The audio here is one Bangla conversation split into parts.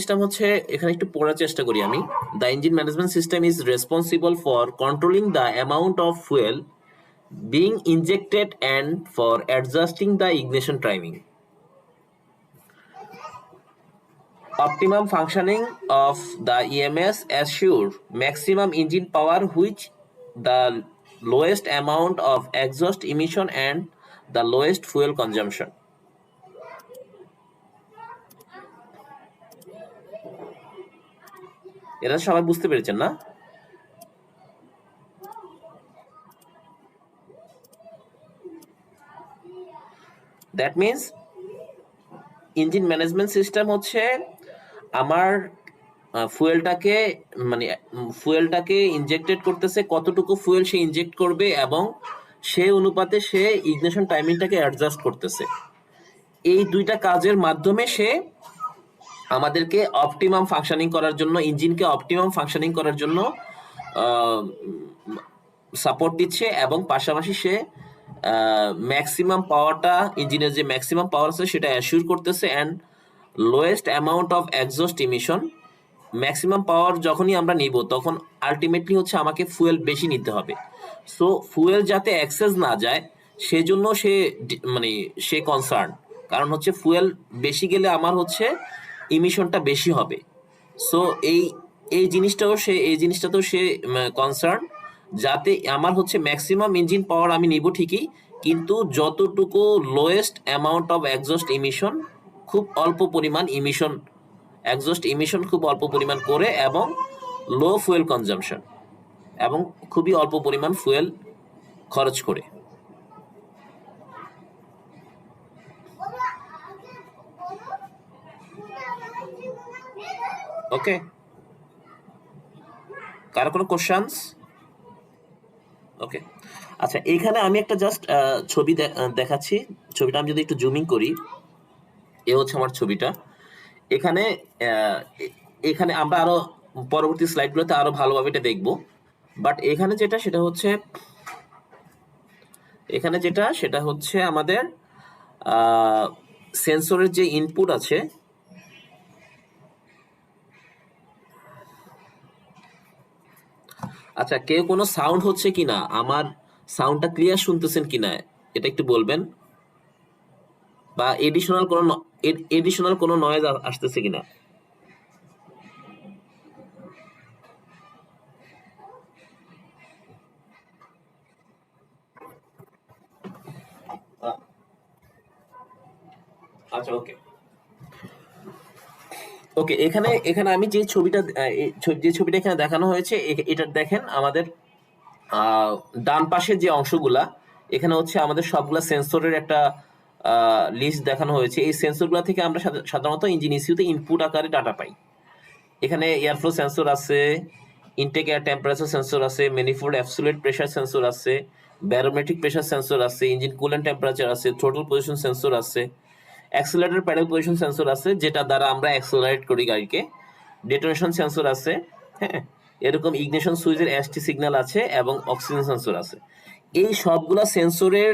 সিস্টেম হচ্ছে এখানে একটু পড়ার চেষ্টা করি আমি the engine management system is responsible for controlling the amount of fuel being injected and for adjusting the ignition timing. Optimum functioning of the EMS assure maximum engine power which the lowest amount of exhaust emission and the lowest fuel consumption. এরা সবাই বুঝতে পেরেছেন না? That means engine management system হচ্ছে আমার ফুয়েলটাকে মানে ফুয়েলটাকে ইনজেক্টেড করতেছে, কতটুকু ফুয়েল সে ইনজেক্ট করবে এবং সে অনুপাতে সে ইগনিশন টাইমিংটাকে অ্যাডজাস্ট করতেছে। এই দুইটা কাজের মাধ্যমে সে আমাদেরকে অপটিমাম ফাংশনিং করার জন্য ইঞ্জিনকে অপটিমাম ফাংশনিং করার জন্য সাপোর্ট দিচ্ছে এবং পাশাপাশি সে ম্যাক্সিমাম পাওয়ারটা ইঞ্জিনের যে ম্যাক্সিমাম পাওয়ার আছে সেটা অ্যাসিউর করতেছে and lowest amount of exhaust emission maximum power যখনই আমরা নিব, তখন আলটিমেটলি হচ্ছে আমাকে ফুয়েল বেশি নিতে হবে। সো ফুয়েল যাতে অ্যাক্সেস না যায়, সেজন্য সে মানে সে কনসার্ন কারণ হচ্ছে ফুয়েল বেশি গেলে আমার হচ্ছে ইমিশনটা বেশি হবে। সো এই এই জিনিসটাও সে, এই জিনিসটাতেও সে কনসার্ন যাতে আমার হচ্ছে ম্যাক্সিমাম ইঞ্জিন পাওয়ার আমি নিব ঠিকই, কিন্তু যতটুকু lowest amount of exhaust emission খুব অল্প পরিমাণ ইমিশন এক্সস্ট ইমিশন খুব অল্প পরিমাণ করে এবং লো ফুয়েল কনজামশন এবং খুবই অল্প পরিমাণ ফুয়েল খরচ করে। ওকে কারও কোনো কোশ্চানস ওকে আচ্ছা এইখানে আমি একটা জাস্ট ছবি দেখাচ্ছি। ছবিটা আমি যদি একটু জুমিং করি, এ হচ্ছে আমার ছবিটা। এখানে এখানে আমরা আরও পরবর্তী স্লাইডগুলোতে আরও ভালোভাবে এটা দেখব। বাট এখানে যেটা, সেটা হচ্ছে, এখানে যেটা, সেটা হচ্ছে আমাদের সেন্সরের যে ইনপুট আছে আচ্ছা কেউ কোনো সাউন্ড হচ্ছে কিনা? আমার সাউন্ডটা ক্লিয়ার শুনতেছেন কিনা? এটা একটু বলবেন। বা এডিশনাল কোনো এডিশনাল কোনো নয়েজ আসতেছে কিনা? আচ্ছা ওকে ওকে এখানে এখানে আমি যে ছবিটা যে ছবিটা এখানে দেখানো হয়েছে এটা দেখেন আমাদের ডান পাশের যে অংশগুলা, এখানে হচ্ছে আমাদের সবগুলা সেন্সরের একটা লিস্ট দেখানো হয়েছে। এই সেন্সরগুলা থেকে আমরা সাধা- সাধারণত ইঞ্জিন ইস্যুতে ইনপুট আকারে ডাটা পাই। এখানে এয়ারফ্লো সেন্সর আছে ইনটেক এয়ার টেম্পারেচার সেন্সর আছে ম্যানিফোল্ড অ্যাবসোলিউট প্রেশার সেন্সর আছে ব্যারোমেট্রিক প্রেশার সেন্সর আছে ইঞ্জিন কুলেন্ট টেম্পারেচার আছে থ্রোটল পজিশন সেন্সর আছে। অ্যাক্সেলারেটর প্যাডেল পজিশন সেন্সর আছে, যেটা দ্বারা আমরা অ্যাক্সেলারেট করি গাড়িকে। ডেটোনেশন সেন্সর আছে হ্যাঁ? এরকম ইগনিশন সুইচের এসটি সিগন্যাল আছে এবং অক্সিজেন সেন্সর আছে। এই সবগুলা সেন্সরের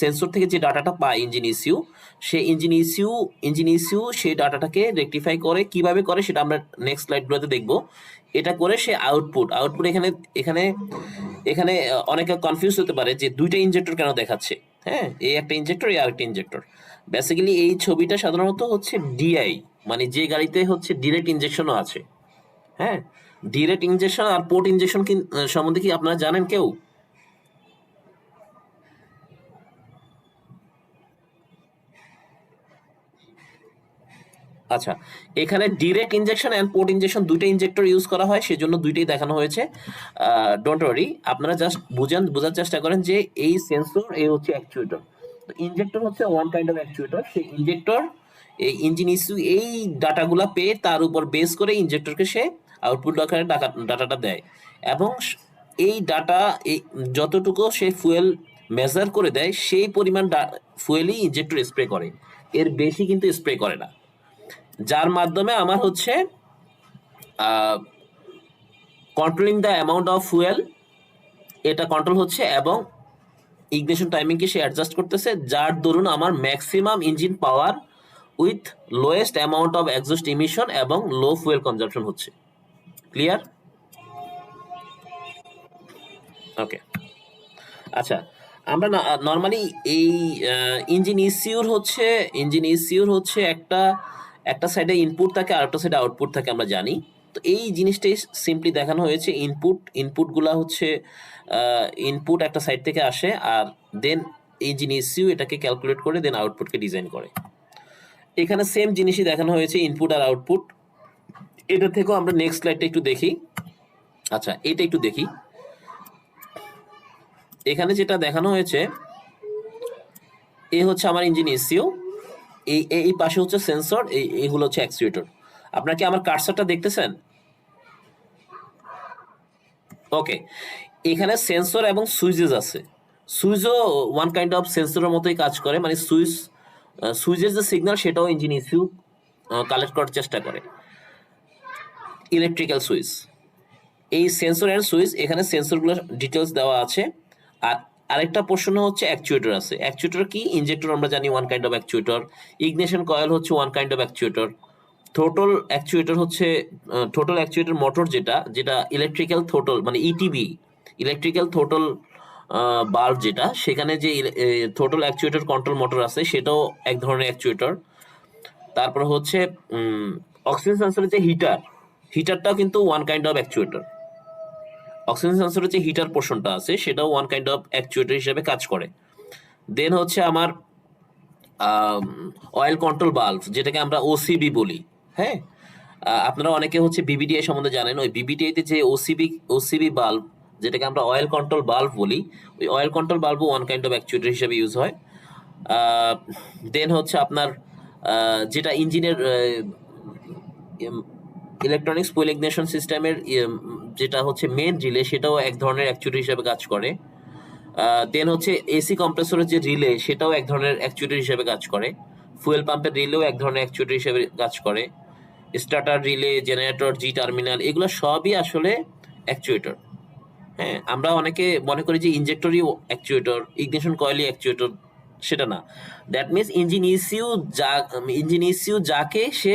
সেন্সর থেকে যে ডাটাটা পায় ইঞ্জিন ইস্যু সেই ইঞ্জিন ইস্যু ইঞ্জিন ইস্যু সেই ডাটাটাকে রেকটিফাই করে, কীভাবে করে সেটা আমরা নেক্সট স্লাইডগুলোতে দেখব। এটা করে সে আউটপুট আউটপুট এখানে এখানে এখানে অনেকে কনফিউজ হতে পারে যে দুইটা ইনজেক্টর কেন দেখাচ্ছে। হ্যাঁ এই একটা ইনজেক্টর এই আরেকটা ইনজেক্টর বেসিক্যালি এই ছবিটা সাধারণত হচ্ছে ডিআই মানে যে গাড়িতে হচ্ছে ডিরেক্ট ইনজেকশনও আছে। হ্যাঁ ডিরেক্ট ইনজেকশন আর পোর্ট ইনজেকশন সম্বন্ধে কি আপনারা জানেন কেউ? আচ্ছা এখানে direct injection and port injection দুইটা ইনজেক্টর ইউজ করা হয়, সেজন্য দুইটাই দেখানো হয়েছে। ডোন্ট ওয়ারি আপনারা জাস্ট বুঝান, বোঝার চেষ্টা করেন যে এই সেন্সর এই হচ্ছে অ্যাকচুয়েটর তো ইনজেক্টর হচ্ছে ওয়ান কাইন্ড অফ অ্যাকচুয়েটর সেই ইনজেক্টর এই ইঞ্জিন ইস্যু এই ডাটাগুলা পেয়ে তার উপর বেস করে ইনজেক্টরকে সে আউটপুট আকারে ডাটাটা দেয়। এবং এই ডাটা, এই যতটুকু সে ফুয়েল মেজার করে দেয়, সেই পরিমাণ ফুয়েলই ইনজেক্টর স্প্রে করে। এর বেশি কিন্তু স্প্রে করে না। যার মাধ্যমে আমার হচ্ছে controlling the amount of fuel এটা কন্ট্রোল হচ্ছে এবং ইগনিশন টাইমিংকে সে অ্যাডজাস্ট করতেছে, যার দরুন আমার maximum engine power with lowest amount of exhaust emission এবং লো ফুয়েল কনজাম্পশন হচ্ছে। ক্লিয়ার ওকে আচ্ছা আমরা নর্মালি এই ইঞ্জিন ইসিউর হচ্ছে ইঞ্জিন ইসিউর হচ্ছে একটা একটা সাইডে ইনপুট থাকে, আর একটা সাইডে আউটপুট থাকে, আমরা জানি। তো এই জিনিসটাই সিম্পলি দেখানো হয়েছে ইনপুট ইনপুটগুলা হচ্ছে ইনপুট একটা সাইড থেকে আসে, আর দেন ইঞ্জিন ইসিউ এটাকে ক্যালকুলেট করে দেন আউটপুটকে ডিজাইন করে। এখানে সেম জিনিসই দেখানো হয়েছে ইনপুট আর আউটপুট এটা থেকেও আমরা নেক্সট স্লাইডটা একটু দেখি। আচ্ছা এটা একটু দেখি। এখানে যেটা দেখানো হয়েছে, এ হচ্ছে আমার ইঞ্জিন এসিও এই, এই- পাশে হচ্ছে সেন্সর এই এগুলো হচ্ছে অ্যাকচুয়েটর আপনার কি আমার কার্সারটা দেখতেছেন? ওকে এখানে সেন্সর এবং সুইচেস আছে। সুইচও ওয়ান কাইন্ড অফ সেন্সরের মতোই কাজ করে মানে সুইচ সুইচের যে সিগন্যাল সেটাও ইঞ্জিন ইস্যু কালেক্ট করার চেষ্টা করে। ইলেকট্রিক্যাল সুইচ এই সেন্সর অ্যান্ড সুইচ এখানে সেন্সরগুলোর ডিটেলস দেওয়া আছে। আর আরেকটা প্রশ্ন হচ্ছে অ্যাকচুয়েটর আছে। অ্যাকচুয়েটর কি? ইনজেক্টর আমরা জানি one kind of actuator ignition coil হচ্ছে one kind of actuator throttle actuator হচ্ছে থ্রোটল অ্যাকচুয়েটর মোটর যেটা যেটা ইলেকট্রিক্যাল থ্রোটল মানে ইটিবি ইলেকট্রিক্যাল থ্রোটল বাল্ব যেটা, সেখানে যে থ্রোটল অ্যাকচুয়েটর কন্ট্রোল মোটর আছে, সেটাও এক ধরনের অ্যাকচুয়েটর তারপর হচ্ছে অক্সিজেন সেন্সরের যে হিটার হিটারটাও কিন্তু one kind of actuator oxygen সেন্সরের যে হিটার পোর্শনটা আছে, সেটাও ওয়ান কাইন্ড অফ অ্যাকচুয়েটর হিসেবে কাজ করে। দেন হচ্ছে আমার অয়েল কন্ট্রোল বাল্ব যেটাকে আমরা ওসিবি বলি হ্যাঁ? আপনারা অনেকে হচ্ছে বিবিডিআই সম্বন্ধে জানেন, ওই বিবিডিআইতে যে ওসিবি ওসিবি বাল্ব যেটাকে আমরা অয়েল কন্ট্রোল বাল্ব বলি, ওই অয়েল কন্ট্রোল বাল্বও ওয়ান কাইন্ড অফ অ্যাকচুয়েটর হিসেবে ইউজ হয়। দেন হচ্ছে আপনার যেটা ইঞ্জিনের ইলেকট্রনিক্স ফুয়েল ইগনিশন সিস্টেমের যেটা হচ্ছে মেন রিলে সেটাও এক ধরনের অ্যাকচুয়েটর হিসেবে কাজ করে। দেন হচ্ছে এসি কম্প্রেসরের যে রিলে সেটাও এক ধরনের অ্যাকচুয়েটর হিসেবে কাজ করে। ফুয়েল পাম্পের রিলেও এক ধরনের অ্যাকচুয়েটর হিসেবে কাজ করে। Starter relay generator G terminal এগুলো সবই আসলে অ্যাকচুয়েটর হ্যাঁ আমরা অনেকে মনে করি যে ইনজেক্টরই অ্যাকচুয়েটর ইগনিশন কয়েলই অ্যাকচুয়েটর সেটা না। দ্যাট মিনস ইঞ্জিন ইসিউ যা ইঞ্জিন ইসিউ যাকে সে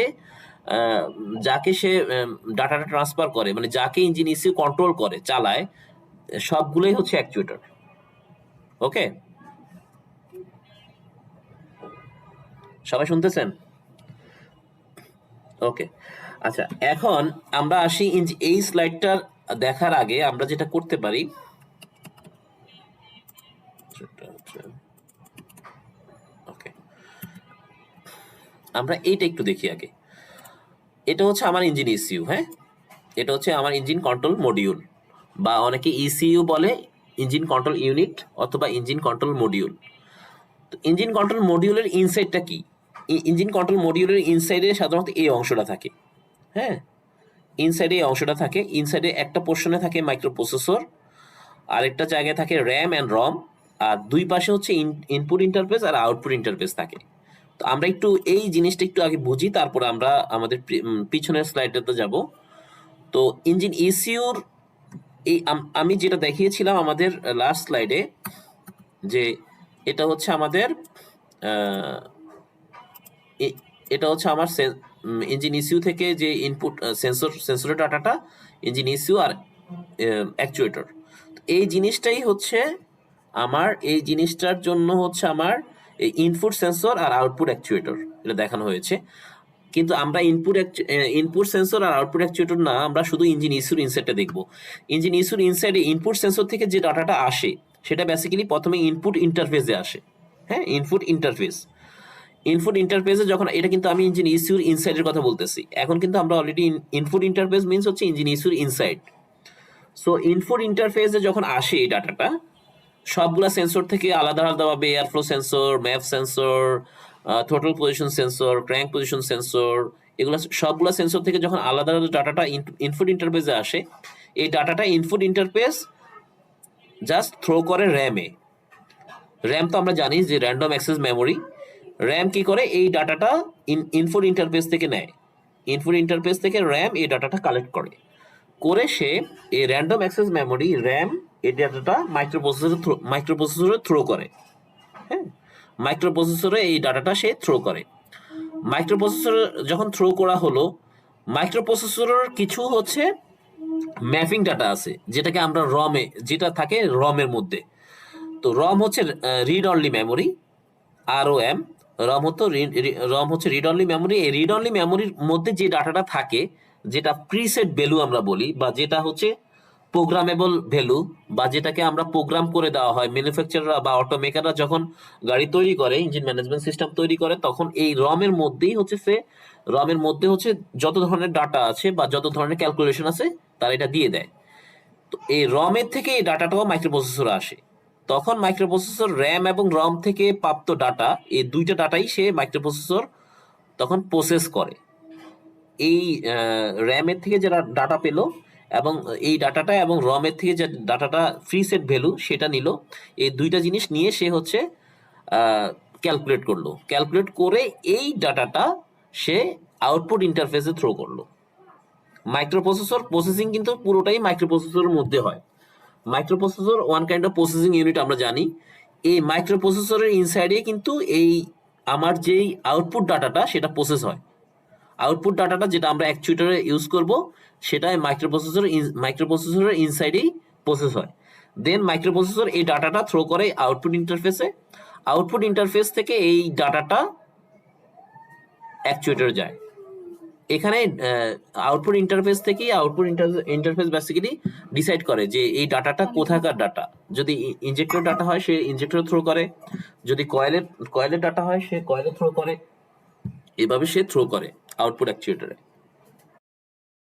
যাকে সে ডাটাটা ট্রান্সফার করে মানে যাকে ইঞ্জিন ইসিউ কন্ট্রোল করে, চালায়, সবগুলোই হচ্ছে অ্যাকচুয়েটর ওকে সবাই শুনতেছেন? ওকে আচ্ছা এখন আমরা আসি এই স্লাইডটার দেখার আগে আমরা যেটা করতে পারি ওকে আমরা এইটা একটু দেখি আগে। এটা হচ্ছে আমার ইঞ্জিন ইসিউ হ্যাঁ? এটা হচ্ছে আমার ইঞ্জিন কন্ট্রোল মডিউল বা অনেকে ইসিইউ বলে ইঞ্জিন কন্ট্রোল ইউনিট অথবা ইঞ্জিন কন্ট্রোল মডিউল তো ইঞ্জিন কন্ট্রোল মডিউলের ইনসাইডটা কি? ইঞ্জিন কন্ট্রোল মডিউলের ইনসাইডে সাধারণত এই অংশটা থাকে হ্যাঁ? ইনসাইডে এই অংশটা থাকে ইনসাইডে একটা পোর্শনে থাকে মাইক্রো প্রসেসর আরেকটা জায়গায় থাকে র্যাম অ্যান্ড রম আর দুই পাশে হচ্ছে ইনপুট ইন্টারফেস আর আউটপুট ইন্টারফেস থাকে। তো আমরা একটু এই জিনিসটা একটু আগে বুঝি, তারপরে আমরা আমাদের পিছনের স্লাইডটাতে যাব। তো ইঞ্জিন ইসিউর এই আম- যেটা দেখিয়েছিলাম আমাদের লাস্ট স্লাইডে যে এটা হচ্ছে আমাদের এটা হচ্ছে আমার ইঞ্জিন ইসিউ থেকে যে ইনপুট সেন্সর সেন্সরের ডাটাটা ইঞ্জিন ইসিউ আর অ্যাকচুয়েটর এই জিনিসটাই হচ্ছে আমার, এই জিনিসটার জন্য হচ্ছে আমার এই ইনপুট সেন্সর আর আউটপুট অ্যাকচুয়েটর এটা দেখানো হয়েছে। কিন্তু আমরা ইনপুট ইনপুট সেন্সর আর আউটপুট অ্যাকচুয়েটর না, আমরা শুধু ইঞ্জিন ইস্যুর ইনসাইডটা দেখব। ইঞ্জিন ইস্যুর ইনসাইডে ইনপুট সেন্সর থেকে যে ডাটাটা আসে, সেটা বেসিক্যালি প্রথমে ইনপুট ইন্টারফেসে আসে। হ্যাঁ ইনপুট ইন্টারফেস ইনপুট ইন্টারফেসে যখন, এটা কিন্তু আমি ইঞ্জিন ইস্যুর ইনসাইডের কথা বলতেছি। এখন কিন্তু আমরা অলরেডি ইনপুট ইন্টারফেস মিনস হচ্ছে ইঞ্জিন ইস্যুর ইনসাইড সো ইনপুট ইন্টারফেসে যখন আসে এই ডাটাটা সবগুলা সেন্সর থেকে আলাদা আলাদাভাবে airflow sensor map sensor throttle position sensor crank position sensor এগুলো সবগুলা সেন্সর থেকে যখন আলাদা আলাদা ডাটাটা ইনপুট ইন্টারফেসে আসে, এই ডাটাটা ইনপুট ইন্টারফেস জাস্ট থ্রো করে র্যামে র্যাম তো আমরা জানি যে র্যান্ডম অ্যাক্সেস মেমোরি র্যাম কি করে? এই ডাটাটা ইনপুট ইন্টারফেস থেকে নেয়। ইনপুট ইন্টারফেস থেকে র্যাম এই ডাটাটা কালেক্ট করে। করে সে এই র্যান্ডম অ্যাক্সেস মেমোরি র্যাম এই ডাটাটা মাইক্রোপ্রসেসরে মাইক্রোপ্রসেসরে থ্রো করে। হ্যাঁ? মাইক্রোপ্রসেসরে এই ডাটাটা সে থ্রো করে। মাইক্রোপ্রসেসর যখন থ্রো করা হলো মাইক্রোপ্রসেসরের কিছু হচ্ছে ম্যাপিং ডাটা আছে, যেটাকে আমরা রমে যেটা থাকে রমের মধ্যে। তো রম হচ্ছে read only memory R O M ROM হতো রম হচ্ছে রিড অনলি মেমোরি এই রিড অনলি মেমোরির মধ্যে যে ডাটাটা থাকে, যেটা প্রিসেট ভ্যালু আমরা বলি, বা যেটা হচ্ছে প্রোগ্রামেবল ভ্যালু বা যেটাকে আমরা প্রোগ্রাম করে দেওয়া হয় ম্যানুফ্যাকচারাররা বা অটোমেকাররা যখন গাড়ি তৈরি করে ইঞ্জিন ম্যানেজমেন্ট সিস্টেম তৈরি করে, তখন এই রমের মধ্যেই হচ্ছে সে রমের মধ্যে হচ্ছে যত ধরনের ডাটা আছে বা যত ধরনের ক্যালকুলেশন আছে, তারা এটা দিয়ে দেয়। তো এই রমের থেকে এই ডাটাটাও মাইক্রোপ্রসেসরে আসে। তখন মাইক্রোপ্রসেসর র্যাম এবং রম থেকে প্রাপ্ত ডাটা এই দুইটা ডাটাই সে মাইক্রোপ্রসেসর তখন প্রসেস করে। এই র্যামের থেকে যারা ডাটা পেল এবং এই ডাটাটা এবং রমের থেকে যে ডাটাটা ফ্রি সেট ভ্যালু সেটা নিল। এই দুইটা জিনিস নিয়ে সে হচ্ছে ক্যালকুলেট করল। ক্যালকুলেট করে এই ডাটাটা সে আউটপুট ইন্টারফেসে থ্রো করল। মাইক্রোপ্রসেসর প্রসেসিং কিন্তু পুরোটাই মাইক্রোপ্রসেসরের মধ্যে হয়। Microprocessor one kind of processing unit আমরা জানি। এই মাইক্রোপ্রসেসরের ইনসাইডে কিন্তু এই, আমার যেই আউটপুট ডাটাটা সেটা প্রসেস হয়। আউটপুট ডাটাটা যেটা আমরা অ্যাকচুয়েটারে ইউজ করব সেটাই মাইক্রোপ্রসেসর মাইক্রোপ্রসেসরের ইনসাইডেই প্রসেস হয়। দেন মাইক্রোপ্রসেসর এই ডাটাটা থ্রো করে আউটপুট ইন্টারফেসে আউটপুট ইন্টারফেস থেকে এই ডাটাটা অ্যাকচুয়েটারে যায়। এখানে আউটপুট ইন্টারফেস থেকেই আউটপুট ইন্টারফেস বেসিক্যালি ডিসাইড করে যে এই ডাটাটা কোথাকার ডাটা। যদি ইনজেক্টর ডাটা হয় সে ইনজেক্টর থ্রো করে। যদি কয়েলের কয়েলের ডাটা হয় সে কয়েলে থ্রো করে। এভাবে সে থ্রো করে। আউটপুট অ্যাকচুয়েটারে